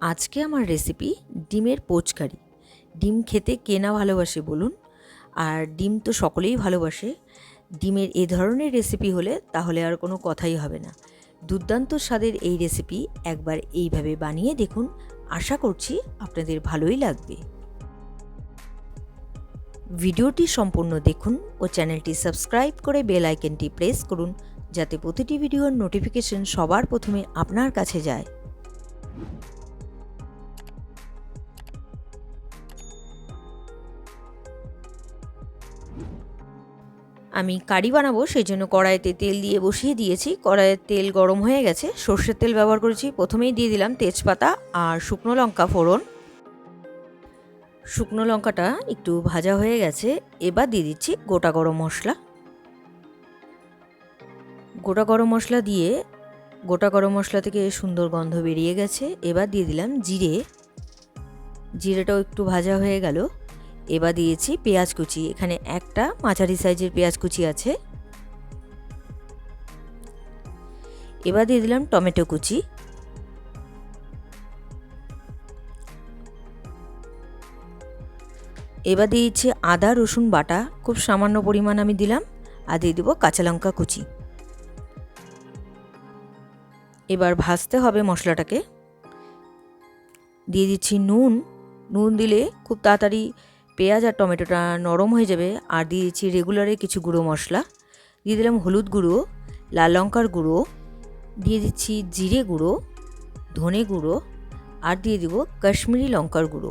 আজকে আমার রেসিপি ডিমের পোচকারি ডিম খেতে কে না ভালোবাসে বলুন? আর ডিম তো সকলেই ভালোবাসে। ডিমের এ ধরনের রেসিপি হলে তাহলে আর কোনো কথাই হবে না। দুর্দান্ত স্বাদের এই রেসিপি একবার এইভাবে বানিয়ে দেখুন। আশা করছি আপনাদের ভালোই লাগবে। ভিডিওটি সম্পূর্ণ দেখুন ও চ্যানেলটি সাবস্ক্রাইব করে বেল আইকনটি প্রেস করুন, যাতে প্রতিটি ভিডিওর নোটিফিকেশন সবার প্রথমে আপনার কাছে যায়। আমি কারি বানাবো সেই জন্য কড়াইতে তেল দিয়ে বসিয়ে দিয়েছি। কড়াইয়ের তেল গরম হয়ে গেছে। সর্ষের তেল ব্যবহার করেছি। প্রথমেই দিয়ে দিলাম তেজপাতা আর শুকনো লঙ্কা ফোড়ন। শুকনো লঙ্কাটা একটু ভাজা হয়ে গেছে। এবার দিয়ে দিচ্ছি গোটা গরম মশলা। গোটা গরম মশলা দিয়ে গোটা গরম মশলা থেকে সুন্দর গন্ধ বেরিয়ে গেছে। এবার দিয়ে দিলাম জিরে। জিরেটাও একটু ভাজা হয়ে গেল। এবার দিয়েছি পেঁয়াজ কুচি। এখানে একটা মাঝারি সাইজের পেঁয়াজ কুচি আছে। এবার দিয়ে দিলাম টমেটো কুচি। এবার দিয়েছি আদা, রসুন বাটা, খুব সামান্য পরিমাণ আমি দিলাম। আর দিয়ে দেবো কাঁচা লঙ্কা কুচি। এবার ভাজতে হবে মশলাটাকে। দিয়ে দিচ্ছি নুন। নুন দিলে খুব তাড়াতাড়ি পেঁয়াজ আর টমেটোটা নরম হয়ে যাবে আর দিয়ে দিচ্ছি রেগুলারে কিছু গুঁড়ো মশলা। দিয়ে দিলাম হলুদ গুঁড়ো, লাল লঙ্কার গুঁড়ো, দিয়ে দিচ্ছি জিরে গুঁড়ো, ধনে গুঁড়ো আর দিয়ে দিব কাশ্মীরি লঙ্কার গুঁড়ো।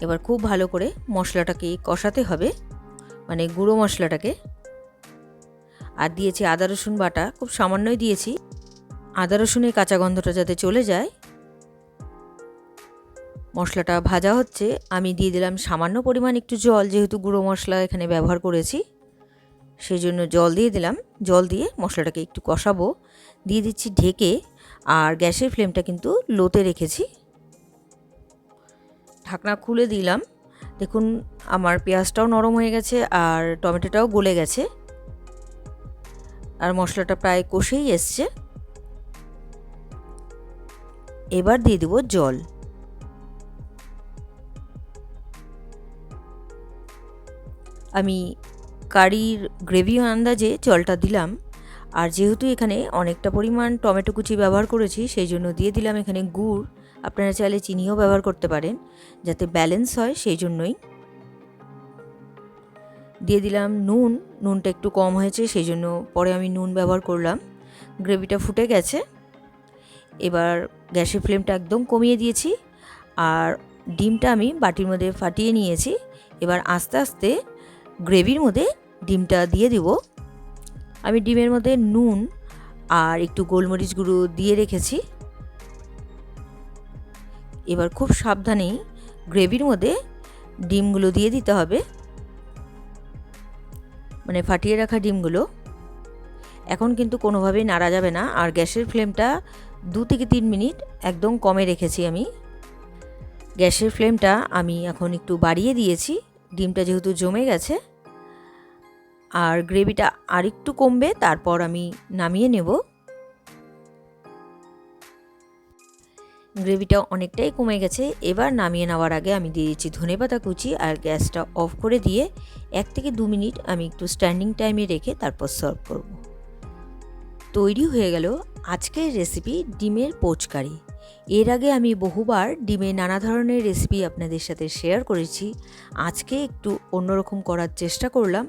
এবার খুব ভালো করে মশলাটাকে কষাতে হবে মানে গুঁড়ো মশলাটাকে। আর দিয়েছি আদা রসুন বাটা, খুব সামান্যই দিয়েছি। আদা রসুনের কাঁচা গন্ধটা যাতে চলে যায় মশলাটা ভাজা হচ্ছে, আমি দিয়ে দিলাম সামান্য পরিমাণ একটু জল, যেহেতু গুঁড়ো মশলা এখানে ব্যবহার করেছি। সেই জন্য জল দিয়ে দিলাম। জল দিয়ে মশলাটাকে একটু কষাবো। দিয়ে দিচ্ছি ঢেকে, আর গ্যাসের ফ্লেমটা কিন্তু লোতে রেখেছি। ঢাকনা খুলে দিলাম। দেখুন, আমার পেঁয়াজটাও নরম হয়ে গেছে, আর টমেটোটাও গলে গেছে। আর মশলাটা প্রায় কষেই এসছে। এবার দিয়ে দেবো জল। আমি কারির গ্রেভি আন্দাজে জলটা দিলাম, আর যেহেতু এখানে অনেকটা পরিমাণ টমেটো কুচি ব্যবহার করেছি, সেই জন্য দিয়ে দিলাম এখানে গুড়। আপনারা চাইলে চিনিও ব্যবহার করতে পারেন, যাতে ব্যালেন্স হয় সেই জন্যই। দিয়ে দিলাম নুন, নুনটা একটু কম হয়েছে, সেই জন্য পরে আমি নুন ব্যবহার করলাম। গ্রেভিটা ফুটে গেছে। এবার গ্যাসের ফ্লেমটা একদম কমিয়ে দিয়েছি, আর ডিমটা আমি বাটির মধ্যে ফাটিয়ে নিয়েছি। এবার আস্তে আস্তে গ্রেভির মধ্যে ডিমটা দিয়ে দিব। আমি ডিমের মধ্যে নুন আর একটু গোলমরিচ গুঁড়ো দিয়ে রেখেছি। এবার খুব সাবধানেই গ্রেভির মধ্যে ডিমগুলো দিয়ে দিতে হবে। মানে ফাটিয়ে রাখা ডিমগুলো। এখন কিন্তু কোনোভাবেই নাড়া যাবে না। আর গ্যাসের ফ্লেমটা দু থেকে তিন মিনিট একদম কমে রেখেছি আমি। গ্যাসের ফ্লেমটা আমি এখন একটু বাড়িয়ে দিয়েছি। ডিমটা যেহেতু জমে গেছে আর গ্রেভিটা আরেকটু কমবে, তারপর আমি নামিয়ে নেব। গ্রেভিটা অনেকটাই কমে গেছে। এবার নামিয়ে নেওয়ার আগে আমি দিয়ে দিচ্ছি ধনেপাতা কুচি আর গ্যাসটা অফ করে দিয়ে এক থেকে দু মিনিট আমি একটু স্ট্যান্ডিং টাইমে রেখে তারপর সার্ভ করব। তৈরি হয়ে গেল আজকের রেসিপি ডিমের পোচকারি এর আগে আমি বহুবার ডিমের নানা ধরনের রেসিপি আপনাদের সাথে শেয়ার করেছি। আজকে একটু অন্যরকম করার চেষ্টা করলাম।